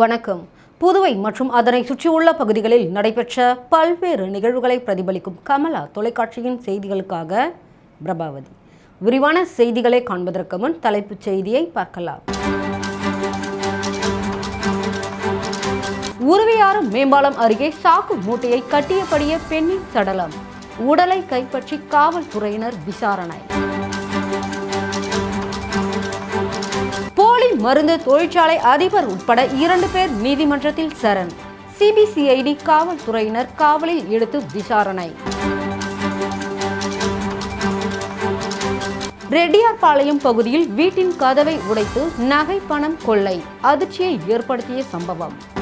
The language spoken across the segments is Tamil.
வணக்கம். புதுவை மற்றும் அதனை சுற்றியுள்ள பகுதிகளில் நடைபெற்ற பல்வேறு நிகழ்வுகளை பிரதிபலிக்கும் கமலா தொலைக்காட்சியின் செய்திகளுக்காக பிரபாவதி. விரிவான செய்திகளை காண்பதற்கு முன் தலைப்புச் செய்தியை பார்க்கலாம். உருவையாறு மேம்பாலம் அருகே சாக்கு மூட்டையை கட்டியபடியே பெண்ணின் சடலம். உடலை கைப்பற்றி காவல்துறையினர் விசாரணை. மருந்து தொழிற்சாலை அதிபர் உட்பட இரண்டு பேர் நீதிமன்றத்தில் சரண். சிபிசிஐடி காவல்துறையினர் காவலில் எடுத்து விசாரணை. ரெட்டியார்பாளையம் பகுதியில் வீட்டின் கதவை உடைத்து நகை பணம் கொள்ளை அதிர்ச்சியை ஏற்படுத்திய சம்பவம்.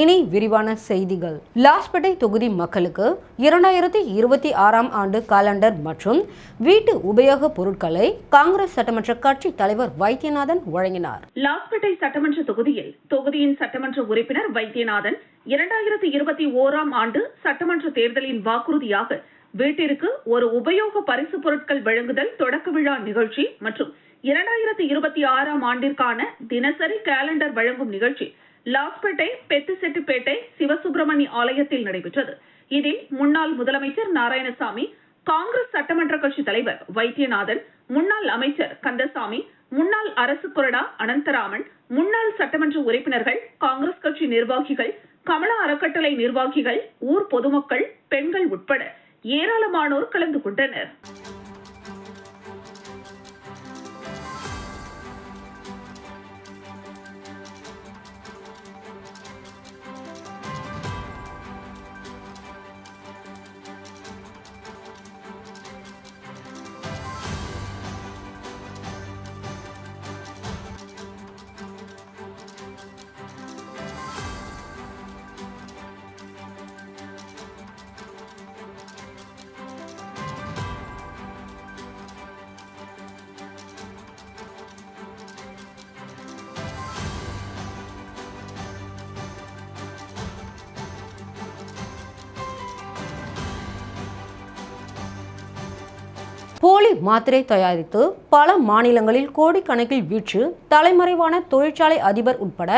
இனி விரிவான செய்திகள். லாஸ்பேட்டை தொகுதி மக்களுக்கு இரண்டாயிரத்தி இருபத்தி ஆறாம் ஆண்டு காலண்டர் மற்றும் வீட்டு உபயோகப் பொருட்களை காங்கிரஸ் சட்டமன்ற கட்சி தலைவர் வைத்தியநாதன் வழங்கினார். லாஸ்பேட்டை சட்டமன்ற தொகுதியில் தொகுதியின் சட்டமன்ற உறுப்பினர் வைத்தியநாதன் இரண்டாயிரத்தி இருபத்தி ஓராம் ஆண்டு சட்டமன்ற தேர்தலின் வாக்குறுதியாக வீட்டிற்கு ஒரு உபயோக பரிசு பொருட்கள் வழங்குதல் தொடக்க விழா நிகழ்ச்சி மற்றும் இரண்டாயிரத்தி இருபத்தி ஆறாம் ஆண்டிற்கான தினசரி கேலண்டர் வழங்கும் நிகழ்ச்சி லாஸ்பேட்டை பெத்துசெட்டிப்பேட்டை சிவசுப்பிரமணி ஆலயத்தில் நடைபெற்றது. இதில் முன்னாள் முதலமைச்சர் நாராயணசாமி காங்கிரஸ் சட்டமன்ற கட்சி தலைவர் வைத்தியநாதன் முன்னாள் அமைச்சர் கந்தசாமி முன்னாள் அரசு கொறடா அனந்தராமன் முன்னாள் சட்டமன்ற உறுப்பினர்கள் காங்கிரஸ் கட்சி நிர்வாகிகள் கமலா அறக்கட்டளை நிர்வாகிகள் ஊர் பொதுமக்கள் பெண்கள் உட்பட ஏராளமானோர் கலந்து கொண்டனர். போலி மாத்திரை தயாரித்து பல மாநிலங்களில் கோடிக்கணக்கில் வீற்று தலைமறைவான தொழிற்சாலை அதிபர் உட்பட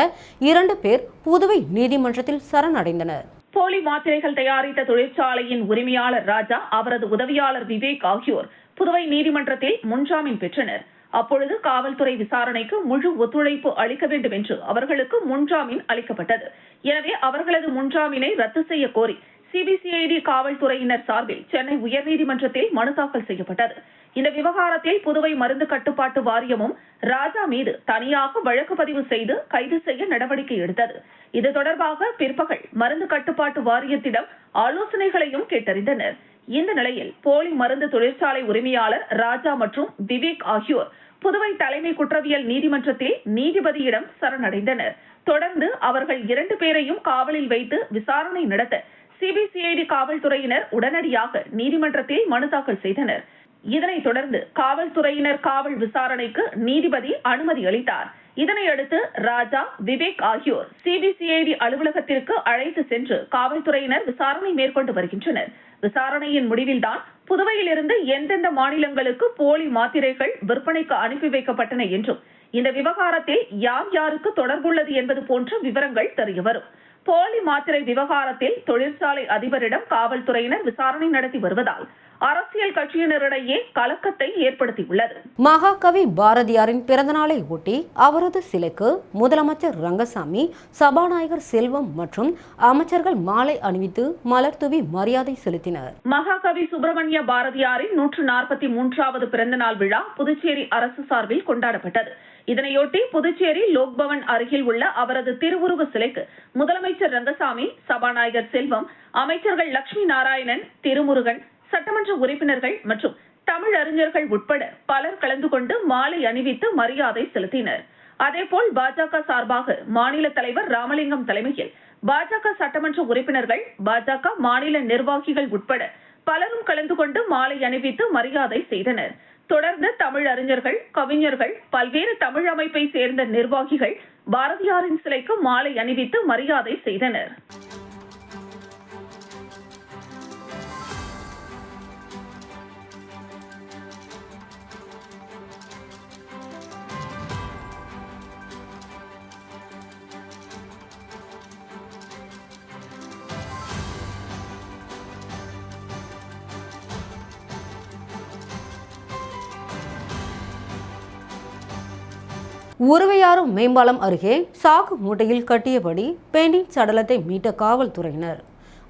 இரண்டு பேர் புதுவை நீதிமன்றத்தில் சரணடைந்தனர். போலி மாத்திரைகள் தயாரித்த தொழிற்சாலையின் உரிமையாளர் ராஜா அவரது உதவியாளர் விவேக் ஆகியோர் புதுவை நீதிமன்றத்தில் முன்ஜாமீன் பெற்றனர். அப்பொழுது காவல்துறை விசாரணைக்கு முழு ஒத்துழைப்பு அளிக்க வேண்டும் என்று அவர்களுக்கு முன்ஜாமீன் அளிக்கப்பட்டது. எனவே அவர்களது முன்ஜாமீனை ரத்து செய்ய கோரி சிபிசிஐடி காவல்துறையினர் சார்பில் சென்னை உயர்நீதிமன்றத்தில் மனு தாக்கல் செய்யப்பட்டது. இந்த விவகாரத்தில் புதுவை மருந்து கட்டுப்பாட்டு வாரியமும் ராஜா மீது தனியாக வழக்கு பதிவு செய்து கைது செய்ய நடவடிக்கை எடுத்தது. இது தொடர்பாக பிற்பகல் மருந்து கட்டுப்பாட்டு வாரியத்திடம் ஆலோசனைகளையும் கேட்டறிந்தனர். இந்த நிலையில் போலி மருந்து தொழிற்சாலை உரிமையாளர் ராஜா மற்றும் விவேக் ஆகியோர் புதுவை தலைமை குற்றவியல் நீதிமன்றத்தில் நீதிபதியிடம் சரணடைந்தனர். தொடர்ந்து அவர்கள் இரண்டு பேரையும் காவலில் வைத்து விசாரணை நடத்த சிபிசிஐடி காவல்துறையினர் உடனடியாக நீதிமன்றத்தில் மனு தாக்கல் செய்தனர். இதனைத் தொடர்ந்து காவல்துறையினர் காவல் விசாரணைக்கு நீதிபதி அனுமதி அளித்தார். இதனையடுத்து ராஜா விவேக் ஆகியோர் சிபிசிஐடி அலுவலகத்திற்கு அழைத்து சென்று காவல்துறையினர் விசாரணை மேற்கொண்டு வருகின்றனர். விசாரணையின் முடிவில்தான் புதுவையிலிருந்து எந்தெந்த மாநிலங்களுக்கு போலி மாத்திரைகள் விற்பனைக்கு அனுப்பி வைக்கப்பட்டன என்றும் இந்த விவகாரத்தில் யார் யாருக்கு தொடர்புள்ளது என்பது போன்ற விவரங்கள் தெரியவரும். போலி மாத்திரை விவகாரத்தில் தொழிற்சாலை அதிபரிடம் காவல்துறையினர் விசாரணை நடத்தி வருவதால் அரசியல் கட்சியினரிடையே கலக்கத்தை ஏற்படுத்தியுள்ளது. மகாகவி பாரதியாரின் பிறந்தநாளை ஒட்டி அவரது சிலைக்கு முதலமைச்சர் ரங்கசாமி சபாநாயகர் செல்வம் மற்றும் அமைச்சர்கள் மாலை அணிவித்து மலர் தூவி மரியாதை செலுத்தினர். மகாகவி சுப்பிரமணிய பாரதியாரின் நூற்று நாற்பத்தி மூன்றாவது பிறந்தநாள் விழா புதுச்சேரி அரசு சார்பில் கொண்டாடப்பட்டது. இதனையொட்டி புதுச்சேரி லோக்பவன் அருகில் உள்ள அவரது திருவுருவ சிலைக்கு முதலமைச்சர் ரங்கசாமி சபாநாயகர் செல்வம் அமைச்சர்கள் லட்சுமி நாராயணன் திருமுருகன் சட்டமன்ற உறுப்பினர்கள் மற்றும் தமிழறிஞர்கள் உட்பட பலர் கலந்து கொண்டு மாலை அணிவித்து மரியாதை செலுத்தினர். அதேபோல் பாஜக சார்பாக மாநில தலைவர் ராமலிங்கம் தலைமையில் பாஜக சட்டமன்ற உறுப்பினர்கள் பாஜக மாநில நிர்வாகிகள் உட்பட பலரும் கலந்து கொண்டு மாலை அணிவித்து மரியாதை செய்தனர். தொடர்ந்து தமிழ் அறிஞர்கள் கவிஞர்கள் பல்வேறு தமிழ் அமைப்பை சேர்ந்த நிர்வாகிகள் பாரதியாரின் சிலைக்கு மாலை அணிவித்து மரியாதை செய்தனர். உருவையாறு மேம்பாலம் அருகே சாக்கு மூட்டையில் கட்டியபடி பெண்ணின் சடலத்தை மீட்ட காவல்துறையினர்.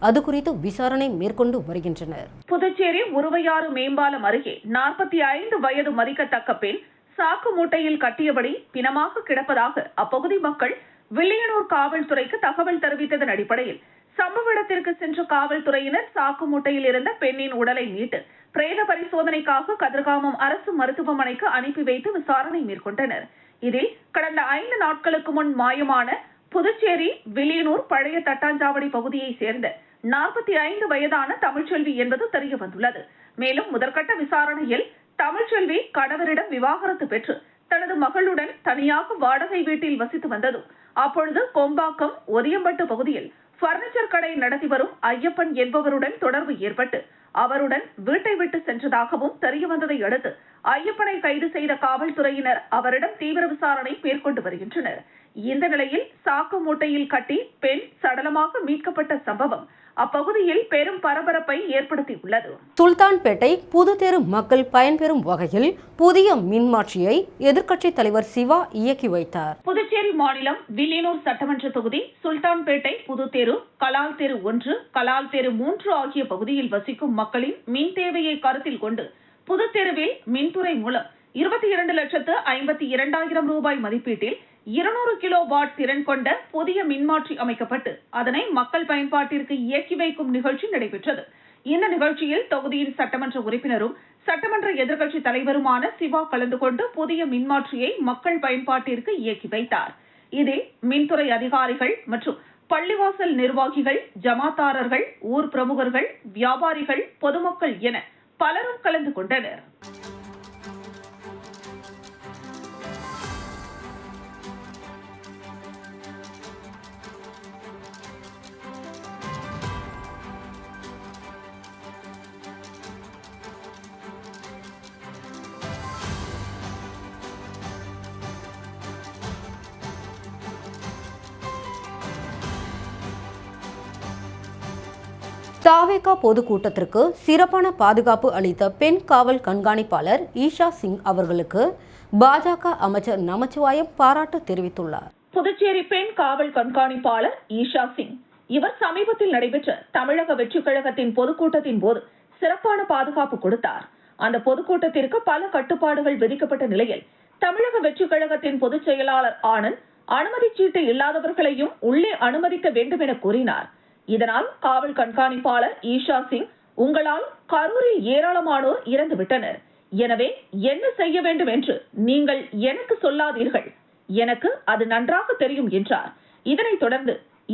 அது குறித்து விசாரணை மேற்கொண்டு வருகின்றனர். புதுச்சேரி உருவையாறு மேம்பாலம் அருகே நாற்பத்தி ஐந்து வயது மதிக்கத்தக்க பெண் சாக்கு மூட்டையில் கட்டியபடி பிணமாக கிடப்பதாக அப்பகுதி மக்கள் வில்லியனூர் காவல்துறைக்கு தகவல் தெரிவித்ததன் அடிப்படையில் சம்பவ இடத்திற்கு சென்ற காவல்துறையினர் சாக்கு மூட்டையில் இருந்த பெண்ணின் உடலை மீட்டு பிரேத பரிசோதனைக்காக கதிர்காமம் அரசு மருத்துவமனைக்கு அனுப்பி வைத்து விசாரணை மேற்கொண்டனர். இதில் கடந்த ஐந்து நாட்களுக்கு முன் மாயமான புதுச்சேரி வில்லியனூர் பழைய தட்டாஞ்சாவடி பகுதியை சேர்ந்த நாற்பத்தி ஐந்து வயதான தமிழ்ச்செல்வி என்பது தெரிய வந்துள்ளது. மேலும் முதற்கட்ட விசாரணையில் தமிழ்ச்செல்வி கணவரிடம் விவாகரத்து பெற்று தனது மகளுடன் தனியாக வாடகை வீட்டில் வசித்து வந்ததும் அப்பொழுது கொம்பாக்கம் ஒதியம்பட்டு பகுதியில் பர்னிச்சர் கடை நடத்தி வரும் ஐயப்பன் என்பவருடன் தொடர்பு ஏற்பட்டு அவருடன் வீட்டை விட்டு சென்றதாகவும் தெரிய வந்ததை அடுத்து ஐயப்பனை கைது செய்த காவல்துறையினர் அவரிடம் தீவிர விசாரணை மேற்கொண்டு வருகின்றனர். இந்த நிலையில் சாக்கு மூட்டையில் கட்டி பெண் சடலமாக மீட்கப்பட்ட சம்பவம் அப்பகுதியில் பெரும் பரபரப்பை ஏற்படுத்தியுள்ளது. சுல்தான்பேட்டை புதுத்தெரு மக்கள் பயன்பெறும் வகையில் புதிய மின்மாற்றியை எதிர்க்கட்சித் தலைவர் சிவா இயக்கி வைத்தார். புதுச்சேரி மாநிலம் வில்லியனூர் சட்டமன்ற தொகுதி சுல்தான்பேட்டை புதுத்தெரு கலால் தெரு ஒன்று கலால் தெரு மூன்று ஆகிய பகுதியில் வசிக்கும் மக்களின் மின் தேவையை கருத்தில் கொண்டு புதுத்தெருவில் மின்துறை மூலம் இருபத்தி இரண்டு லட்சத்து ஐம்பத்தி இரண்டாயிரம் ரூபாய் மதிப்பீட்டில் இருநூறு கிலோ வாட் திறன் கொண்ட புதிய மின்மாற்றி அமைக்கப்பட்டு அதனை மக்கள் பயன்பாட்டிற்கு இயக்கி வைக்கும் நிகழ்ச்சி நடைபெற்றது. இந்த நிகழ்ச்சியில் தொகுதியின் சட்டமன்ற உறுப்பினரும் சட்டமன்ற எதிர்க்கட்சி தலைவருமான சிவா கலந்து கொண்டு புதிய மின்மாற்றியை மக்கள் பயன்பாட்டிற்கு இயக்கி வைத்தார். இதில் மின்துறை அதிகாரிகள் மற்றும் பள்ளிவாசல் நிர்வாகிகள் ஜமாத்தாரர்கள் ஊர் பிரமுகர்கள் வியாபாரிகள் பொதுமக்கள் என பலரும் கலந்து கொண்டனர். தாவேகா பொதுக்கூட்டத்திற்கு சிறப்பான பாதுகாப்பு அளித்த பெண் காவல் கண்காணிப்பாளர் ஈஷா சிங் அவர்களுக்கு பாஜக அமைச்சர் நமச்சிவாயம் பாராட்டு தெரிவித்துள்ளார். புதுச்சேரி பெண் காவல் கண்காணிப்பாளர் ஈஷா சிங். இவர் சமீபத்தில் நடைபெற்ற தமிழக வெற்றிக் கழகத்தின் பொதுக்கூட்டத்தின் போது சிறப்பான பாதுகாப்பு கொடுத்தார். அந்த பொதுக்கூட்டத்திற்கு பல கட்டுப்பாடுகள் விதிக்கப்பட்ட நிலையில் தமிழக வெற்றிக் கழகத்தின் பொதுச் செயலாளர் ஆனந்த் அனுமதி சீட்டு இல்லாதவர்களையும் உள்ளே அனுமதிக்க வேண்டும் என கூறினார். இதனால் காவல் கண்காணிப்பாளர் ஈஷா சிங் உங்களால் கரூரில் ஏராளமானோர் இறந்து விட்டனர் எனவே என்ன செய்ய வேண்டும் என்று நீங்கள் எனக்கு சொல்லாதீர்கள். எனக்கு அது நன்றாக தெரியும் என்றார். இதனைத் தொடர்ந்து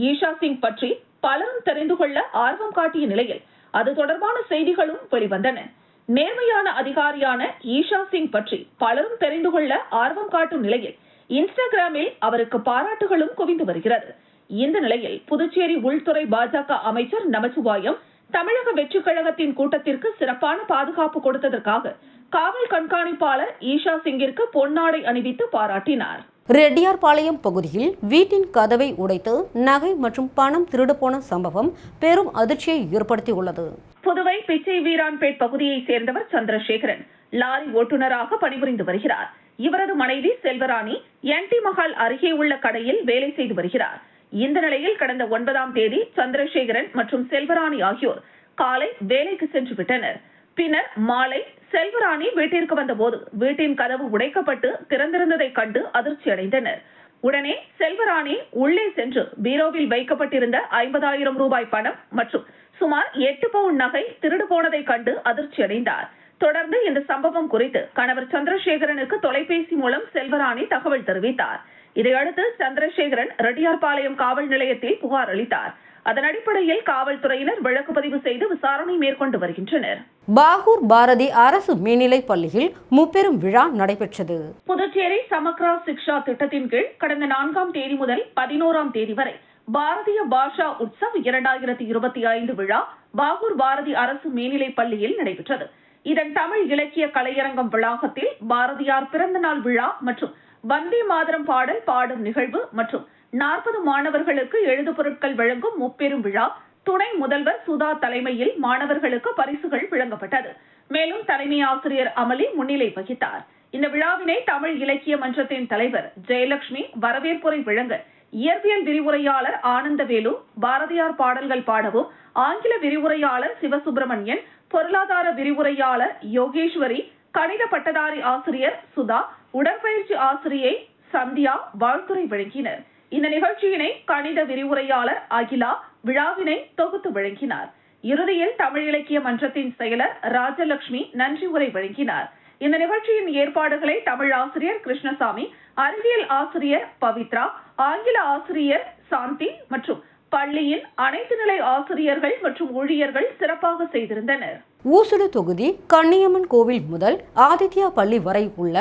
ஈஷா சிங் பற்றி பலரும் தெரிந்து கொள்ள ஆர்வம் காட்டிய நிலையில் அது தொடர்பான செய்திகளும் வெளிவந்தன. நேர்மையான அதிகாரியான ஈஷா சிங் பற்றி பலரும் தெரிந்து கொள்ள ஆர்வம் காட்டும் நிலையில் இன்ஸ்டாகிராமில் அவருக்கு பாராட்டுகளும் குவிந்து வருகிறது. இந்த நிலையில் புதுச்சேரி உள்துறை பாஜக அமைச்சர் நமச்சிவாயம் தமிழக வெற்றிக் கழகத்தின் கூட்டத்திற்கு சிறப்பான பாதுகாப்பு கொடுத்ததற்காக காவல் கண்காணிப்பாளர் ஈஷா சிங்கிற்கு பொன்னாடை அணிவித்து பாராட்டினார். ரெட்டியார்பாளையம் பகுதியில் வீட்டின் கதவை உடைத்து நகை மற்றும் பணம் திருடு போன சம்பவம் பெரும் அதிர்ச்சியை ஏற்படுத்தியுள்ளது. புதுவை பிச்சை வீரான்பேட் பகுதியைச் சேர்ந்தவர் சந்திரசேகரன் லாரி ஓட்டுநராக பணிபுரிந்து வருகிறார். இவரது மனைவி செல்வராணி என்டி மஹால் அருகே உள்ள கடையில் வேலை செய்து வருகிறார். இந்த நிலையில் கடந்த ஒன்பதாம் தேதி சந்திரசேகரன் மற்றும் செல்வராணி ஆகியோர் காலை வேலைக்கு சென்று விட்டனர். பின்னர் மாலை செல்வராணி வீட்டிற்கு வந்தபோது வீட்டின் கதவு உடைக்கப்பட்டு திறந்திருந்ததை கண்டு அதிர்ச்சி அடைந்தனர். உடனே செல்வராணி உள்ளே சென்று பீரோவில் வைக்கப்பட்டிருந்த ஐம்பதாயிரம் ரூபாய் பணம் மற்றும் சுமார் எட்டு பவுன் நகை திருடு போனதை கண்டு அதிர்ச்சி அடைந்தார். தொடர்ந்து இந்த சம்பவம் குறித்து கணவர் சந்திரசேகரனுக்கு தொலைபேசி மூலம் செல்வராணி தகவல் தெரிவித்தார். இதையடுத்து சந்திரசேகரன் ரெட்டியார்பாளையம் காவல் நிலையத்தில் புகார் அளித்தார். அதன் அடிப்படையில் காவல்துறையினர் வழக்கு பதிவு செய்து விசாரணை மேற்கொண்டு வருகின்றனர். பாகூர் பாரதி அரசு மேல்நிலைப் பள்ளியில் முப்பெரும் விழா நடைபெற்றது. புதுச்சேரி சமக்ரா சிக்ஷா திட்டத்தின் கீழ் கடந்த நான்காம் தேதி முதல் பதினோராம் தேதி வரை பாரதிய பாஷா உற்சவ் இரண்டாயிரத்தி இருபத்தி ஐந்து விழா பாகூர் பாரதி அரசு மேல்நிலைப் பள்ளியில் நடைபெற்றது. இதன் தமிழ் இலக்கிய கலையரங்கம் வளாகத்தில் பாரதியார் பிறந்த நாள் விழா மற்றும் வந்தே மாதரம் பாடல் பாடும் நிகழ்வு மற்றும் நாற்பது மாணவர்களுக்கு எழுது பொருட்கள் வழங்கும் முப்பெரும் விழா. துணை முதல்வர் சுதா தலைமையில் மாணவர்களுக்கு பரிசுகள் வழங்கப்பட்டது. மேலும் தலைமை ஆசிரியர் அமளி முன்னிலை வகித்தார். இந்த விழாவினை தமிழ் இலக்கிய மன்றத்தின் தலைவர் ஜெயலட்சுமி வரவேற்புரை வழங்க இயற்பியல் விரிவுரையாளர் ஆனந்தவேலு பாரதியார் பாடல்கள் பாடவும் ஆங்கில விரிவுரையாளர் சிவசுப்பிரமணியன் பொருளாதார விரிவுரையாளர் யோகேஸ்வரி கணித பட்டதாரி ஆசிரியர் சுதா உடற்பயிற்சி ஆசிரியை சந்தியா வாழ்த்துரை வழங்கினர். இந்த நிகழ்ச்சியினை கணித விரிவுரையாளர் அகிலா விழாவினை தொகுத்து வழங்கினார். இறுதியில் தமிழ் இலக்கிய மன்றத்தின் செயலர் ராஜலட்சுமி நன்றி உரை வழங்கினார். இந்த நிகழ்ச்சியின் ஏற்பாடுகளை தமிழ் ஆசிரியர் கிருஷ்ணசாமி அறிவியல் ஆசிரியர் பவித்ரா ஆங்கில ஆசிரியர் சாந்தி மற்றும் பள்ளியின் அனைத்து நிலை ஆசிரியர்கள் மற்றும் ஊழியர்கள் சிறப்பாக செய்திருந்தனர். ஊசுடு தொகுதி கன்னியம்மன் கோவில் முதல் ஆதித்யா பள்ளி வரை உள்ள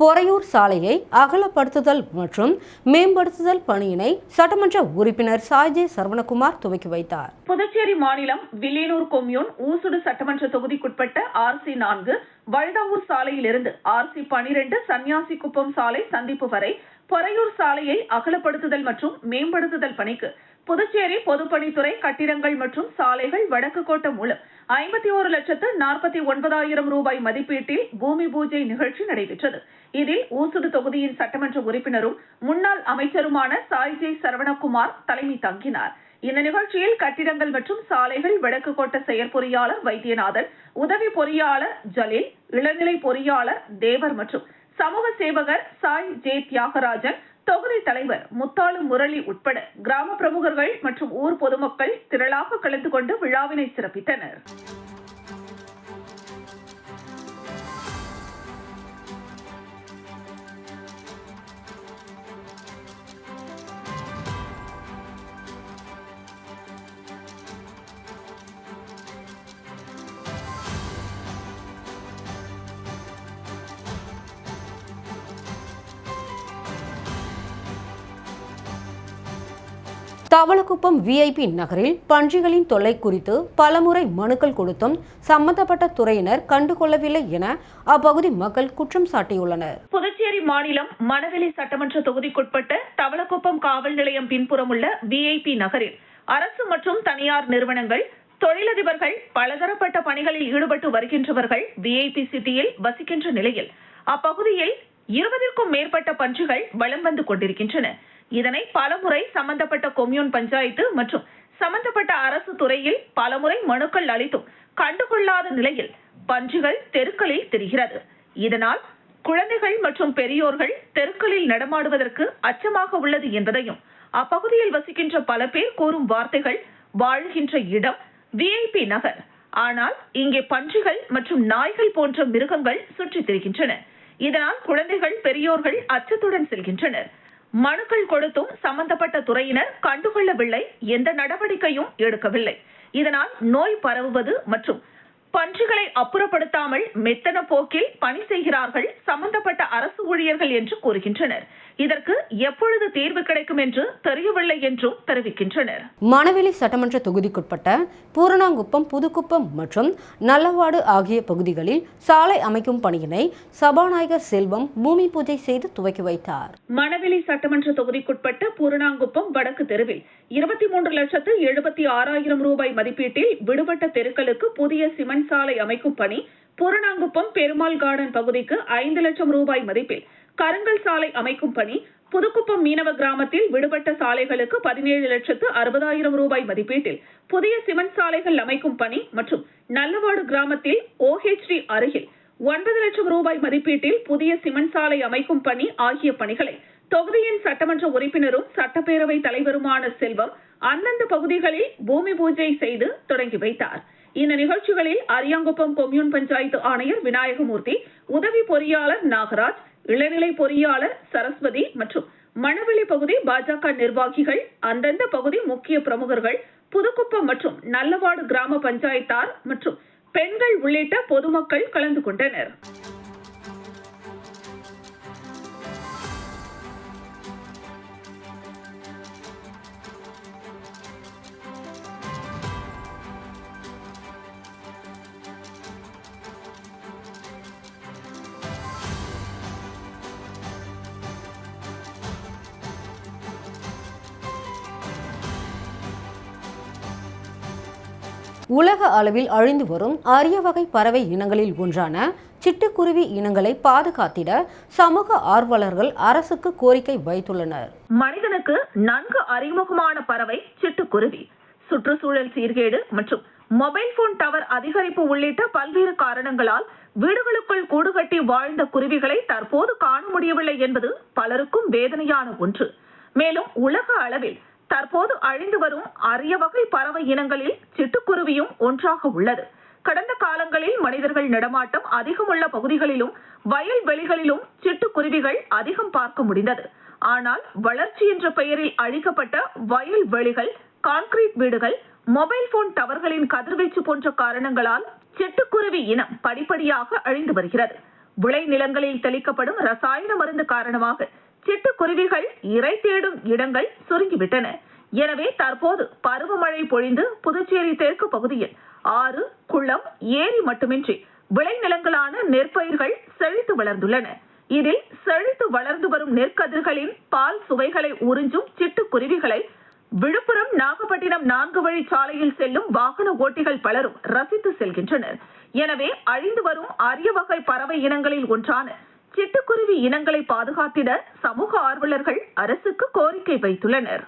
பொறையூர் சாலையை அகலப்படுத்துதல் மற்றும் மேம்படுத்துதல் பணியினை சட்டமன்ற உறுப்பினர் சாய்ஜே சரவணகுமார் துவக்கி வைத்தார். புதுச்சேரி மாநிலம் வில்லியனூர் கொம்யூன் ஊசுடு சட்டமன்ற தொகுதிக்குட்பட்ட ஆர்சி நான்கு வல்தாவூர் சாலையிலிருந்து ஆர்சி பனிரெண்டு சன்னியாசி குப்பம் சாலை சந்திப்பு வரை பொறையூர் சாலையை அகலப்படுத்துதல் மற்றும் மேம்படுத்துதல் பணிக்கு புதுச்சேரி பொதுப்பணித்துறை கட்டிடங்கள் மற்றும் சாலைகள் வடக்கு கோட்டம் மூலம் ஐம்பத்தி ஒரு லட்சத்து நாற்பத்தி ஒன்பதாயிரம் ரூபாய் மதிப்பீட்டில் பூமி பூஜை நிகழ்ச்சி நடைபெற்றது. இதில் ஊசுடு தொகுதியின் சட்டமன்ற உறுப்பினரும் முன்னாள் அமைச்சருமான சாய் ஜெய் சரவணகுமார் தலைமை தாங்கினார். இந்த நிகழ்ச்சியில் கட்டிடங்கள் மற்றும் சாலைகள் வடக்கு கோட்ட செயற்பொறியாளர் வைத்தியநாதன் உதவி பொறியாளர் ஜலீல் இளநிலை பொறியாளர் தேவர் மற்றும் சமூக சேவகர் சாய் ஜே தியாகராஜன் தொகுதி தலைவர் முத்தாளு முரளி உட்பட கிராம பிரமுகர்கள் மற்றும் ஊர் பொதுமக்கள் திரளாக கலந்து கொண்டு விழாவினை சிறப்பித்தனர். தவளக்குப்பம் விஐபி நகரில் பன்றிகளின் தொல்லை குறித்து பலமுறை மனுக்கள் கொடுத்தும் சம்பந்தப்பட்ட துறையினர் கண்டுகொள்ளவில்லை என அப்பகுதி மக்கள் குற்றம் சாட்டியுள்ளனர். புதுச்சேரி மாநிலம் மணவெளி சட்டமன்ற தொகுதிக்குட்பட்ட தவளக்குப்பம் காவல் நிலையம் பின்புறம் உள்ள விஐபி நகரில் அரசு மற்றும் தனியார் நிறுவனங்கள் தொழிலதிபர்கள் பலதரப்பட்ட பணிகளில் ஈடுபட்டு வருகின்றவர்கள் விஐபி சிட்டியில் வசிக்கின்ற நிலையில் அப்பகுதியில் இருபதிற்கும் மேற்பட்ட பன்றிகள் வலம் வந்து கொண்டிருக்கின்றன. இதனை பலமுறை சம்பந்தப்பட்ட கொம்யூன் பஞ்சாயத்து மற்றும் சம்பந்தப்பட்ட அரசு துறையில் பலமுறை மனுக்கள் அளித்தும் கண்டுகொள்ளாத நிலையில் பன்றிகள் தெருக்களில் தெரிகிறது. இதனால் குழந்தைகள் மற்றும் பெரியோர்கள் தெருக்களில் நடமாடுவதற்கு அச்சமாக உள்ளது என்பதையும் அப்பகுதியில் வசிக்கின்ற பல பேர் கூறும் வார்த்தைகள் வாழ்கின்ற இடம் விஐபி நகர். ஆனால் இங்கே பன்றிகள் மற்றும் நாய்கள் போன்ற மிருகங்கள் சுற்றித் திரிகின்றன. இதனால் குழந்தைகள் பெரியோர்கள் அச்சத்துடன் செல்கின்றனர். மனுக்கள் கொடுத்தும் சம்பந்தப்பட்ட துறையினர் கண்டுகொள்ளவில்லை எந்த நடவடிக்கையும் எடுக்கவில்லை. இதனால் நோய் பரவுவது மற்றும் பன்றிகளை அப்புறப்படுத்தாமல் மெத்தன போக்கில் பணி செய்கிறார்கள் சம்பந்தப்பட்ட அரசு ஊழியர்கள் என்று கூறுகின்றனர். இதற்கு எப்பொழுது தீர்வு கிடைக்கும் என்று தெரியவில்லை என்றும் தெரிவிக்கின்றனர். மணவெளி சட்டமன்ற தொகுதிக்குட்பட்ட பூரணாங்குப்பம் புதுக்குப்பம் மற்றும் நல்லவாடு ஆகிய பகுதிகளில் சாலை அமைக்கும் பணியினை சபாநாயகர் செல்வம் பூமி பூஜை செய்து துவக்கி வைத்தார். மணவெளி சட்டமன்ற தொகுதிக்குட்பட்ட பூரணாங்குப்பம் வடக்கு தெருவில் இருபத்தி மூன்று லட்சத்து எழுபத்தி ஆறாயிரம் ரூபாய் மதிப்பீட்டில் விடுபட்ட தெருக்களுக்கு புதிய சிமெண்ட் சாலை அமைக்கும் பணி பூரணாங்குப்பம் பெருமாள் கார்டன் பகுதிக்கு ஐந்து லட்சம் ரூபாய் மதிப்பில். கருங்கல் சாலை அமைக்கும் பணி புதுக்குப்பம் மீனவ கிராமத்தில் விடுபட்ட சாலைகளுக்கு பதினேழு லட்சத்து அறுபதாயிரம் ரூபாய் மதிப்பீட்டில். புதிய சிமெண்ட் சாலைகள் அமைக்கும் பணி மற்றும் நல்லவாடு கிராமத்தில் ஓஹெச்டி அருகில் ஒன்பது லட்சம் ரூபாய் மதிப்பீட்டில் புதிய சிமெண்ட் சாலை அமைக்கும் பணி ஆகிய பணிகளை தொகுதியின் சட்டமன்ற உறுப்பினரும் சட்டப்பேரவை தலைவருமான செல்வம் அந்தந்த பகுதிகளில் பூமி பூஜை செய்து தொடங்கி வைத்தாா் இந்த நிகழ்ச்சிகளில் அரியாங்குப்பம் கொம்யூன் பஞ்சாயத்து ஆணையர் விநாயகமூர்த்தி உதவி பொறியாளர் நாகராஜ் இளநிலை பொறியாளர் சரஸ்வதி மற்றும் மணவெளி பகுதி பாஜக நிர்வாகிகள் அந்தந்த பகுதி முக்கிய பிரமுகர்கள் புதுக்குப்பம் மற்றும் நல்லவாடு கிராம பஞ்சாயத்தார் மற்றும் பெண்கள் உள்ளிட்ட பொதுமக்கள் கலந்து கொண்டனர். உலக அளவில் அழிந்து வரும் அரிய வகை பறவை இனங்களில் ஒன்றான சிட்டுக்குருவி இனங்களை பாதுகாத்திட சமூக ஆர்வலர்கள் அரசுக்கு கோரிக்கை வைத்துள்ளனர். மனிதனுக்கு நன்கு அறிமுகமான பறவை சிட்டுக்குருவி. சுற்றுச்சூழல் சீர்கேடு மற்றும் மொபைல் போன் டவர் அதிகரிப்பு உள்ளிட்ட பல்வேறு காரணங்களால் வீடுகளுக்குள் கூடுகட்டி வாழ்ந்த குருவிகளை தற்போது காண முடியவில்லை என்பது பலருக்கும் வேதனையான ஒன்று. மேலும் உலக அளவில் தற்போது அழிந்து வரும் அரிய வகை பறவை இனங்களில் சிட்டுக்குருவியும் ஒன்றாக உள்ளது. கடந்த காலங்களில் மனிதர்கள் நடமாட்டம் அதிகம் உள்ள பகுதிகளிலும் வயல் வெளிகளிலும் சிட்டுக்குருவிகள் அதிகம் பார்க்க முடிந்தது. ஆனால் வளர்ச்சி என்ற பெயரில் அழிக்கப்பட்ட வயல் வெளிகள் கான்கிரீட் வீடுகள் மொபைல் போன் டவர்களின் கதிர்வீச்சு போன்ற காரணங்களால் சிட்டுக்குருவி இனம் படிப்படியாக அழிந்து வருகிறது. விளை நிலங்களில் தெளிக்கப்படும் ரசாயன மருந்து காரணமாக சிட்டுக்குருவிகள் இறை தேடும் இடங்கள் சுருங்கிவிட்டன. எனவே தற்போது பருவமழை பொழிந்து புதுச்சேரி தெற்கு பகுதியில் ஆறு குளம் ஏரி மட்டுமின்றி விளைநிலங்களான நெற்பயிர்கள் செழித்து வளர்ந்துள்ளன. இதில் செழித்து வளர்ந்து வரும் நெற்கதிர்களின் பால் சுவைகளை உறிஞ்சும் சிட்டுக்குருவிகளை விழுப்புரம் நாகப்பட்டினம் நான்கு வழி சாலையில் செல்லும் வாகன ஓட்டிகள் பலரும் ரசித்து செல்கின்றனர். எனவே அழிந்து வரும் அரிய வகை பறவை இனங்களில் ஒன்றான சிட்டுக்குருவி இனங்களை பாதுகாத்திட சமூக ஆர்வலர்கள் அரசுக்கு கோரிக்கை வைத்துள்ளனர்.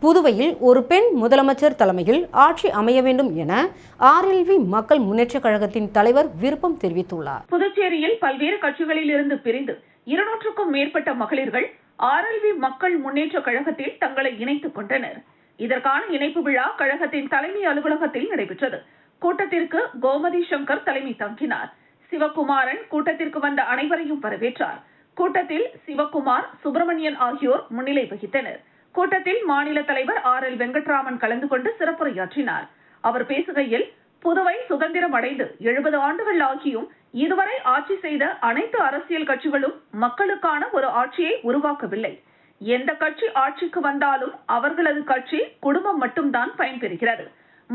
புதுவையில் ஒரு பெண் முதலமைச்சர் தலைமையில் ஆட்சி அமைய வேண்டும் என ஆர்எல்வி மக்கள் முன்னேற்றக் கழகத்தின் தலைவர் விருப்பம் தெரிவித்துள்ளார். புதுச்சேரியில் பல்வேறு கட்சிகளில் இருந்து பிரிந்து இருநூற்றுக்கும் மேற்பட்ட மகளிர்கள் ஆர்எல்வி மக்கள் முன்னேற்ற கழகத்தில் தங்களை இணைத்துக் கொண்டனர். இதற்கான இணைப்பு விழா கழகத்தின் தலைமை அலுவலகத்தில் நடைபெற்றது. கூட்டத்திற்கு கோமதி சங்கர் தலைமை தாங்கினார். சிவகுமாரன் கூட்டத்திற்கு வந்த அனைவரையும் வரவேற்றார். கூட்டத்தில் சிவகுமார் சுப்பிரமணியன் ஆகியோர் முன்னிலை வகித்தனர். கூட்டத்தில் மாநில தலைவர் ஆர் எல் வெங்கட்ராமன் கலந்து கொண்டு சிறப்புரையாற்றினார். அவர் பேசுகையில் புதுவை சுதந்திரம் அடைந்து எழுபது ஆண்டுகள் ஆகியும் இதுவரை ஆட்சி செய்த அனைத்து அரசியல் கட்சிகளும் மக்களுக்கான ஒரு ஆட்சியை உருவாக்கவில்லை. எந்த கட்சி ஆட்சிக்கு வந்தாலும் அவர்களது கட்சி குடும்பம் மட்டும்தான் பயன்பெறுகிறது.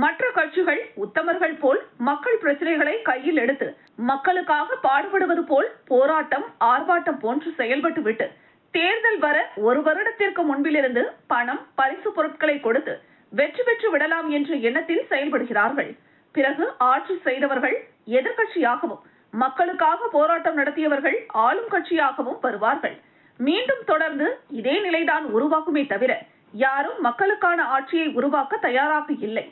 மற்ற கட்சிகள் உத்தமர்கள் போல் மக்கள் பிரச்சனைகளை கையில் எடுத்து மக்களுக்காக பாடுபடுவது போல் போராட்டம் ஆர்ப்பாட்டம் போன்று செயல்பட்டு விட்டு தேர்தல் வர ஒரு வருடத்திற்கு முன்பிலிருந்து பணம் பரிசு பொருட்களை கொடுத்து வெற்றி பெற்று விடலாம் என்ற எண்ணத்தில் செயல்படுகிறார்கள். பிறகு ஆட்சி செய்தவர்கள் எதிர்கட்சியாகவும் மக்களுக்காக போராட்டம் நடத்தியவர்கள் ஆளும் கட்சியாகவும் வருவார்கள். மீண்டும் தொடர்ந்து இதே நிலைதான் உருவாக்குமே தவிர யாரும் மக்களுக்கான ஆட்சியை உருவாக்க தயாராக இல்லை.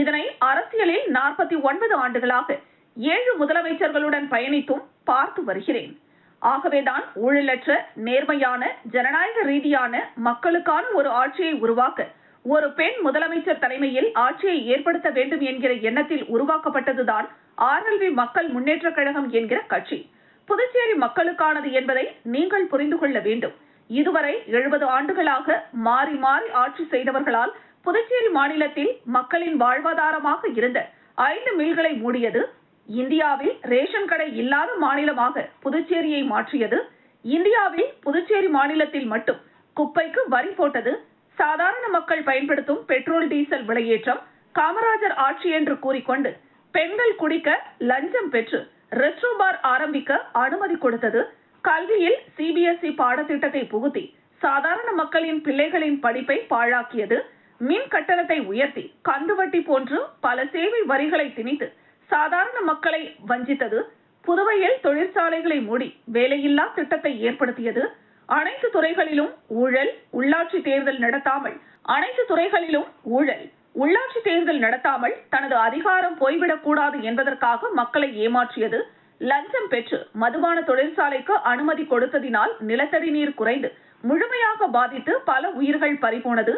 இதனை அரசியலில் நாற்பத்தி ஒன்பது ஆண்டுகளாக ஏழு முதலமைச்சர்களுடன் பயணித்தும் பார்த்து வருகிறேன். ஆகவேதான் ஊழலற்ற நேர்மையான ஜனநாயக ரீதியான மக்களுக்கான ஒரு ஆட்சியை உருவாக்க ஒரு பெண் முதலமைச்சர் தலைமையில் ஆட்சியை ஏற்படுத்த வேண்டும் என்கிற எண்ணத்தில் உருவாக்கப்பட்டதுதான் ஆர்எல்வி மக்கள் முன்னேற்ற கழகம் என்கிற கட்சி. புதுச்சேரி மக்களுக்கானது என்பதை நீங்கள் புரிந்து கொள்ள வேண்டும். இதுவரை எழுபது ஆண்டுகளாக மாறி மாறி ஆட்சி செய்தவர்களால் புதுச்சேரி மாநிலத்தில் மக்களின் வாழ்வாதாரமாக இருந்த ஐந்து மில்களை மூடியது இந்தியாவில் ரேஷன் கடை இல்லாத மாநிலமாக புதுச்சேரியை மாற்றியது. இந்தியாவில் புதுச்சேரி மாநிலத்தில் மட்டும் குப்பைக்கு வரி போட்டது சாதாரண மக்கள் பயன்படுத்தும் பெட்ரோல் டீசல் விலையேற்றம் காமராஜர் ஆட்சி என்று கூறிக்கொண்டு பெண்கள் குடிக்க லஞ்சம் பெற்று ரெஸ்ட்ரோ பார் ஆரம்பிக்க அனுமதி கொடுத்தது. கல்வியில் சிபிஎஸ்இ பாடத்திட்டத்தை புகுத்தி சாதாரண மக்களின் பிள்ளைகளின் படிப்பை பாழாக்கியது. மின் கட்டணத்தை உயர்த்தி கந்துவட்டி போன்று பல சேவை வரிகளை திணித்து சாதாரண மக்களை வஞ்சித்தது. புதுவையில் தொழிற்சாலைகளை மூடி வேலையில்லா திட்டத்தை ஏற்படுத்தியது. அனைத்து துறைகளிலும் ஊழல் உள்ளாட்சி தேர்தல் நடத்தாமல் அனைத்து துறைகளிலும் ஊழல் உள்ளாட்சி தேர்தல் நடத்தாமல் தனது அதிகாரம் போய்விடக்கூடாது என்பதற்காக மக்களை ஏமாற்றியது. லஞ்சம் பெற்று மதுபான தொழிற்சாலைக்கு அனுமதி கொடுத்ததினால் நிலத்தடி நீர் குறைந்து முழுமையாக பாதித்து பல உயிர்கள் பறிபோனது.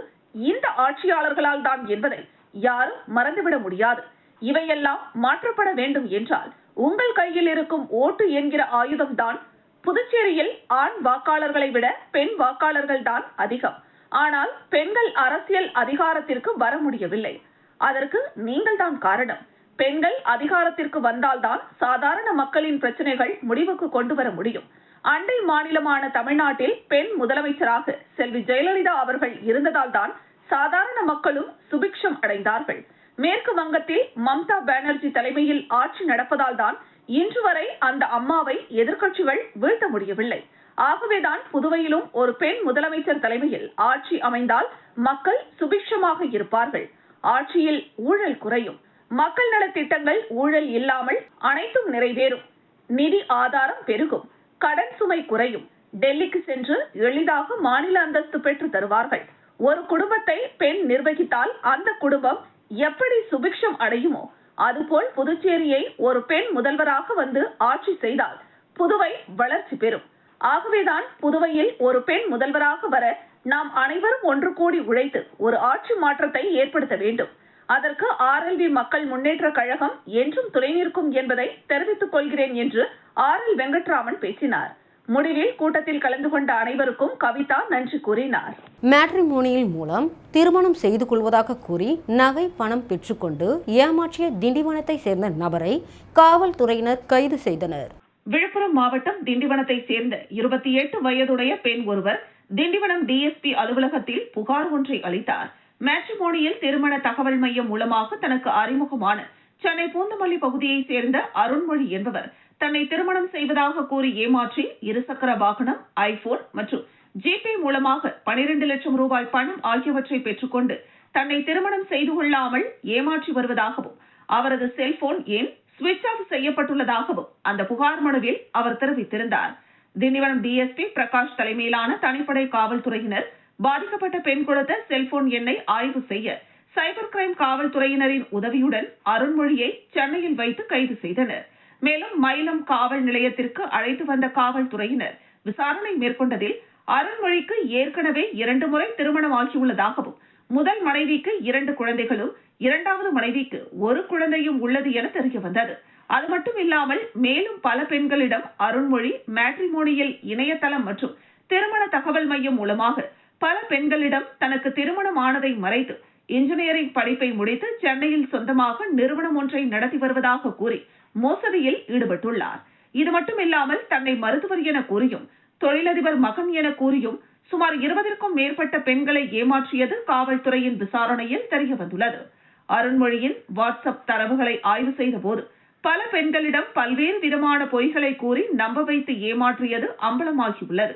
இந்த ஆட்சியாளர்களால் தான் என்பதை யாரும் மறந்துவிட முடியாது. இவையெல்லாம் மாற்றப்பட வேண்டும் என்றால் உங்கள் கையில் இருக்கும் ஓட்டு என்கிற ஆயுதம்தான் புதுச்சேரியில் ஆண் வாக்காளர்களை விட பெண் வாக்காளர்கள் தான் அதிகம். ஆனால் பெண்கள் அரசியல் அதிகாரத்திற்கு வர முடியவில்லை. அதற்கு நீங்கள் தான் காரணம். பெண்கள் அதிகாரத்திற்கு வந்தால்தான் சாதாரண மக்களின் பிரச்சனைகள் முடிவுக்கு கொண்டு வர முடியும். அண்டை மாநிலமான தமிழ்நாட்டில் பெண் முதலமைச்சராக செல்வி ஜெயலலிதா அவர்கள் இருந்ததால் தான் சாதாரண மக்களும் சுபிக்ஷம் அடைந்தார்கள். மேற்கு வங்கத்தில் மம்தா பானர்ஜி தலைமையில் ஆட்சி நடப்பதால் தான் இன்று வரை அந்த அம்மாவை எதிர்கட்சிகள் வீழ்த்த முடியவில்லை. ஆகவேதான் புதுவையிலும் ஒரு பெண் முதலமைச்சர் தலைமையில் ஆட்சி அமைந்தால் மக்கள் சுபிக்ஷமாக இருப்பார்கள். ஆட்சியில் ஊழல் குறையும். மக்கள் நலத்திட்டங்கள் ஊழல் இல்லாமல் அனைத்தும் நிறைவேறும். நிதி ஆதாரம் பெருகும். கடன் சுமை குறையும். டெல்லிக்கு சென்று எளிதாக மாநில அந்தஸ்து பெற்று தருவார்கள். ஒரு குடும்பத்தை பெண் நிர்வகித்தால் அந்த குடும்பம் எப்படி சுபிக்ஷம் அடையுமோ அதுபோல் புதுச்சேரியை ஒரு பெண் முதல்வராக வந்து ஆட்சி செய்தால் புதுவை வளர்ச்சி பெறும். ஆகவேதான் புதுவையில் ஒரு பெண் முதல்வராக வர நாம் அனைவரும் ஒன்று கூடி உழைத்து ஒரு ஆட்சி மாற்றத்தை ஏற்படுத்த வேண்டும். அதற்கு ஆர்எல்வி மக்கள் முன்னேற்ற கழகம் என்றும் துணை நிற்கும் என்பதை தெரிவித்துக் கொள்கிறேன் என்று ஆர் எல் வெங்கட்ராமன் பேசினார். முடிவில் கூட்டத்தில் கலந்து கொண்ட அனைவருக்கும் கவிதா நன்றி கூறினார். மேட்ரிமோனியில் மூலம் திருமணம் செய்து கொள்வதாக கூறி நகை பணம் பெற்றுக்கொண்டு ஏமாற்றிய திண்டிவனத்தை சேர்ந்த நபரை காவல்துறையினர் கைது செய்தனர். விழுப்புரம் மாவட்டம் திண்டிவனத்தை சேர்ந்த இருபத்தி எட்டு வயதுடைய பெண் ஒருவர் திண்டிவனம் டிஎஸ்பி அலுவலகத்தில் புகார் ஒன்றை அளித்தார். மேட்ரிமோனியில் திருமண தகவல் மையம் மூலமாக தனக்கு அறிமுகமான சென்னை பூந்தமல்லி பகுதியைச் சேர்ந்த அருண்மொழி என்பவர் தன்னை திருமணம் செய்வதாக கூறி ஏமாற்றி இருசக்கர வாகனம் ஐபோன் மற்றும் ஜிபே மூலமாக பனிரெண்டு லட்சம் ரூபாய் பணம் ஆகியவற்றை பெற்றுக்கொண்டு தன்னை திருமணம் செய்து கொள்ளாமல் ஏமாற்றி வருவதாகவும் அவரது செல்போன் ஏன் சுவிட்ச் ஆஃப் செய்யப்பட்டுள்ளதாகவும் அந்த புகார் மனுவில் அவர் தெரிவித்திருந்தார். திண்டிவனம் டிஎஸ்பி பிரகாஷ் தலைமையிலான தனிப்படை காவல்துறையினர் பாதிக்கப்பட்ட பெண் கொடுத்த செல்போன் எண்ணை ஆய்வு செய்ய சைபர் கிரைம் காவல்துறையினரின் உதவியுடன் அருண்மொழியை சென்னையில் வைத்து கைது செய்தனர். மேலும் மயிலம் காவல் நிலையத்திற்கு அழைத்து வந்த காவல்துறையினர் விசாரணை மேற்கொண்டதில் அருண்மொழிக்கு ஏற்கனவே இரண்டு முறை திருமணம் ஆகியுள்ளதாகவும் முதல் மனைவிக்கு இரண்டு குழந்தைகளும் இரண்டாவது மனைவிக்கு ஒரு குழந்தையும் உள்ளது என தெரிய வந்தது. அது மட்டும் இல்லாமல் மேலும் பல பெண்களிடம் அருண்மொழி மேட்ரிமோனியல் இணையதளம் மற்றும் திருமண தகவல் மையம் மூலமாக பல பெண்களிடம் தனக்கு திருமணம் ஆனதை மறைத்து இன்ஜினியரிங் படிப்பை முடித்து சென்னையில் சொந்தமாக நிறுவனம் ஒன்றை நடத்தி வருவதாக கூறி மோசடியில் ஈடுபட்டுள்ளார். இது மட்டுமில்லாமல் தன்னை மருத்துவர் என கூறியும் தொழிலதிபர் மகன் என கூறியும் சுமார் இருபதற்கும் மேற்பட்ட பெண்களை ஏமாற்றியது காவல்துறையின் விசாரணையில் தெரிய வந்துள்ளது. அருண்மொழியின் வாட்ஸ்அப் தரவுகளை ஆய்வு செய்த போது பல பெண்களிடம் பல்வேறு விதமான பொய்களை கூறி நம்ப வைத்து ஏமாற்றியது அம்பலமாகியுள்ளது.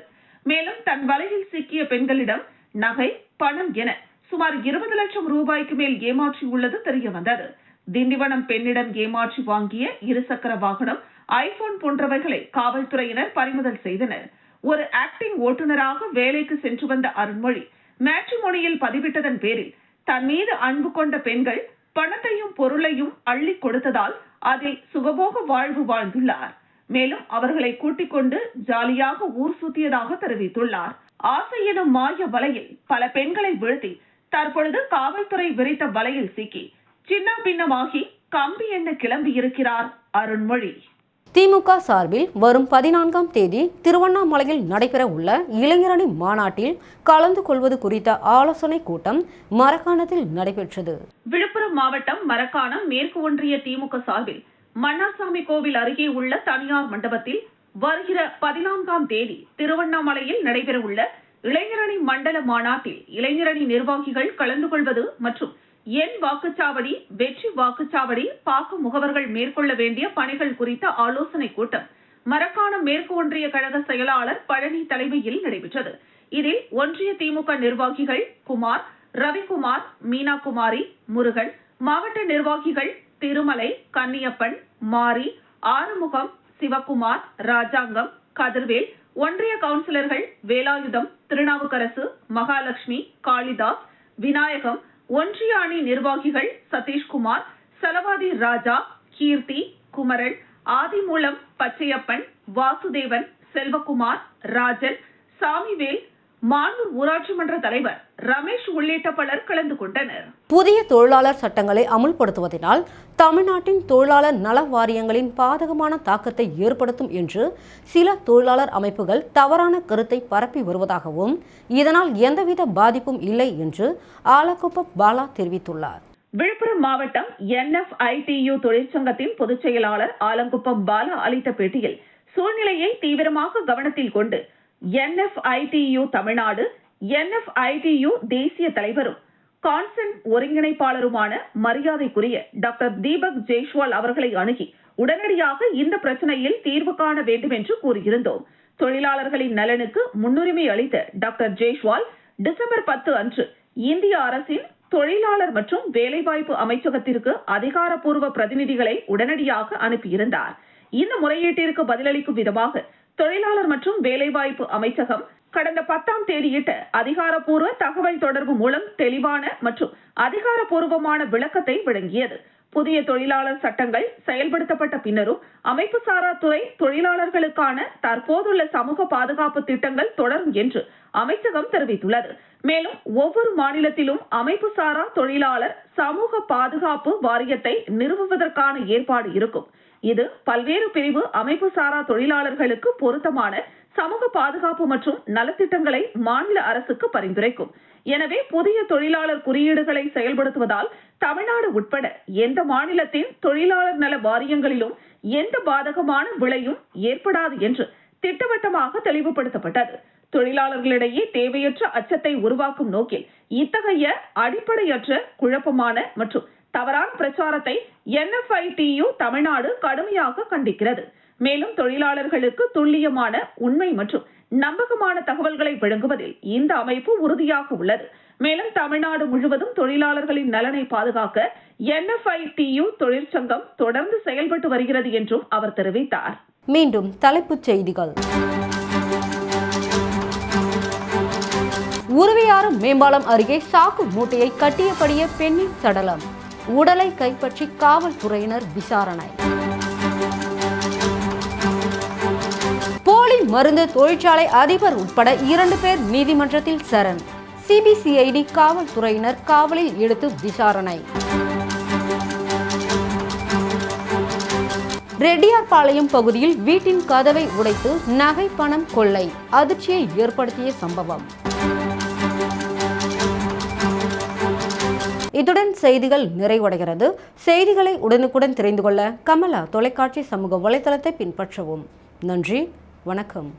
மேலும் தன் வலையில் சிக்கிய பெண்களிடம் நகை பணம் என சுமார் இருபது லட்சம் ரூபாய்க்கு மேல் ஏமாற்றியுள்ளது தெரிய வந்தது திண்டிவனம் பெண்ணிடம் ஏமாற்றி வாங்கிய இருசக்கர வாகனம் ஐபோன் போன்றவைகளை காவல்துறையினர் பறிமுதல் செய்தனர். ஒரு ஆக்டிங் ஓட்டுநராக வேலைக்கு சென்று வந்த அருண்மொழி மேட்ரிமோனியில் பதிவிட்டதன் பேரில் தன் மீது அன்பு கொண்ட பெண்கள் பணத்தையும் பொருளையும் அள்ளி கொடுத்ததால் அதில் சுகபோக வாழ்வு வாழ்ந்துள்ளார். மேலும் அவர்களை கூட்டிக் கொண்டு ஜாலியாக ஊர் சுத்தியதாக தெரிவித்துள்ளார். ஆசை எனும் மாய வலையில் பல பெண்களை வீழ்த்தி தற்பொழுது காவல்துறை விரித்த வலையில் சிக்கி சின்ன பின்னமாகி கம்பி என்ன கிளம்பி இருக்கிறார் அருண்மொழி. திமுக சார்பில் வரும் பதினான்காம் தேதி திருவண்ணாமலையில் நடைபெற உள்ள இளைஞரணி மாநாட்டில் கலந்து கொள்வது குறித்த ஆலோசனை கூட்டம் மரக்காணத்தில் நடைபெற்றது. விழுப்புரம் மாவட்டம் மரக்காணம் மேற்கு ஒன்றிய திமுக சார்பில் மண்ணாசாமி கோவில் அருகே உள்ள தனியார் மண்டபத்தில் வருகிற பதினான்காம் தேதி திருவண்ணாமலையில் நடைபெறவுள்ள இளைஞரணி மண்டல மாநாட்டில் இளைஞரணி நிர்வாகிகள் கலந்து கொள்வது மற்றும் என் வாக்குச்சாவடி வெற்றி வாக்குச்சாவடி பாக்கு முகவர்கள் மேற்கொள்ள வேண்டிய பணிகள் குறித்த ஆலோசனை கூட்டம் மரக்காணம் மேற்கு ஒன்றிய கழக செயலாளர் பழனி தலைமையில் நடைபெற்றது. இதில் ஒன்றிய திமுக நிர்வாகிகள் குமார் ரவிக்குமார் மீனாகுமாரி முருகன் மாவட்ட நிர்வாகிகள் திருமலை கன்னியப்பன் மாரி ஆறுமுகம் சிவக்குமார் ராஜாங்கம் கதிர்வேல் ஒன்றிய கவுன்சிலர்கள் வேலாயுதம் திருநாவுக்கரசு மகாலட்சுமி காளிதாஸ் விநாயகம் ஒன்றிய அணி நிர்வாகிகள் சதீஷ்குமார் சலவாதி ராஜா கீர்த்தி குமரன் ஆதிமூலம் பச்சையப்பன் வாசுதேவன் செல்வகுமார் ராஜன் சாமிவேல் மானூர் ஊராட்சி மன்ற தலைவர். ரமேஷ் உள்ளிட்ட பலர் கலந்து கொண்டனர். புதிய தொழிலாளர் சட்டங்களை அமுல்படுத்துவதனால் தமிழ்நாட்டின் தொழிலாளர் நல வாரியங்களின் பாதகமான தாக்கத்தை ஏற்படுத்தும் என்று சில தொழிலாளர் அமைப்புகள் தவறான கருத்தை பரப்பி வருவதாகவும் இதனால் எந்தவித பாதிப்பும் இல்லை என்று ஆலக்குப்பம் பாலா தெரிவித்துள்ளார். விழுப்புரம் மாவட்டம் என்எஃப்ஐடியு தொழிற்சங்கத்தின் பொதுச் செயலாளர் ஆலங்குப்பம் பாலா அளித்த பேட்டியில் சூழ்நிலையை தீவிரமாக கவனத்தில் கொண்டு என்எஃப்ஐடியு தமிழ்நாடு என்எஃப்ஐடியு தேசிய தலைவரும் கான்சென்ட் ஒருங்கிணைப்பாளருமான மரியாதைக்குரிய டாக்டர் தீபக் ஜெய்ஷ்வால் அவர்களை அணுகி உடனடியாக இந்த பிரச்சனையில் தீர்வு காண வேண்டும் என்று கூறியிருந்தோம். தொழிலாளர்களின் நலனுக்கு முன்னுரிமை அளித்த டாக்டர் ஜெய்ஷ்வால் டிசம்பர் பத்து அன்று இந்திய அரசின் தொழிலாளர் மற்றும் வேலைவாய்ப்பு அமைச்சகத்திற்கு அதிகாரப்பூர்வ பிரதிநிதிகளை உடனடியாக அனுப்பியிருந்தார். இந்த முறையீட்டிற்கு பதிலளிக்கும் விதமாக தொழிலாளர் மற்றும் வேலைவாய்ப்பு அமைச்சகம் கடந்த பத்தாம் தேதியிட்ட அதிகாரப்பூர்வ தகவல் தொடர்பு மூலம் தெளிவான மற்றும் அதிகாரப்பூர்வமான விளக்கத்தை வழங்கியது. புதிய தொழிலாளர் சட்டங்கள் செயல்படுத்தப்பட்ட பின்னரும் அமைப்பு சாரா துறை தொழிலாளர்களுக்கான தற்போதுள்ள சமூக பாதுகாப்பு திட்டங்கள் தொடரும் என்று அமைச்சகம் தெரிவித்துள்ளது. மேலும் ஒவ்வொரு மாநிலத்திலும் அமைப்பு சாரா தொழிலாளர் சமூக பாதுகாப்பு வாரியத்தை நிறுவுவதற்கான ஏற்பாடு இருக்கும். இது பல்வேறு பிரிவு அமைப்பு சாரா தொழிலாளர்களுக்கு பொருத்தமான சமூக பாதுகாப்பு மற்றும் நலத்திட்டங்களை மாநில அரசுக்கு பரிந்துரைக்கும். எனவே புதிய தொழிலாளர் குறியீடுகளை செயல்படுத்துவதால் தமிழ்நாடு உட்பட எந்த மாநிலத்தின் தொழிலாளர் நல வாரியங்களிலும் எந்த பாதகமான விளையும் ஏற்படாது என்று திட்டவட்டமாக தெளிவுபடுத்தப்பட்டது. தொழிலாளர்களிடையே தேவையற்ற அச்சத்தை உருவாக்கும் நோக்கில் இத்தகைய அடிப்படையற்ற குழப்பமான மற்றும் தவறான பிரச்சாரத்தை என்எஃப்ஐடியு தமிழ்நாடு கடுமையாக கண்டிக்கிறது. மேலும் தொழிலாளர்களுக்கு துல்லியமான உண்மை மற்றும் நம்பகமான தகவல்களை வழங்குவதில் இந்த அமைப்பு உறுதியாக உள்ளது. மேலும் தமிழ்நாடு முழுவதும் தொழிலாளர்களின் நலனை பாதுகாக்க என்எஃப்ஐடியு தொழிற்சங்கம் தொடர்ந்து செயல்பட்டு வருகிறது என்றும் அவர் தெரிவித்தார். மீண்டும் தலைப்புச் செய்திகள். உருவையாறு மேம்பாலம் அருகே சாக்கு மூட்டையை கட்டியபடியே பெண்ணின் சடலம். உடலை கைப்பற்றி காவல்துறையினர் விசாரணை. மருந்து தொழிற்சாலை அதிபர் உட்பட இரண்டு பேர் நீதிமன்றத்தில் சரண். சிபிசிஐடி காவல்துறையினர் காவலில் எடுத்து விசாரணை. ரெட்டியார்பாளையம் பகுதியில் வீட்டின் கதவை உடைத்து நகை பணம் கொள்ளை அதிர்ச்சியை ஏற்படுத்திய சம்பவம். இத்துடன் செய்திகள் நிறைவடைகிறது. செய்திகளை உடனுக்குடன் தெரிந்து கொள்ள கமலா தொலைக்காட்சி சமூக வலைதளத்தை பின்பற்றவும். நன்றி. வணக்கம்.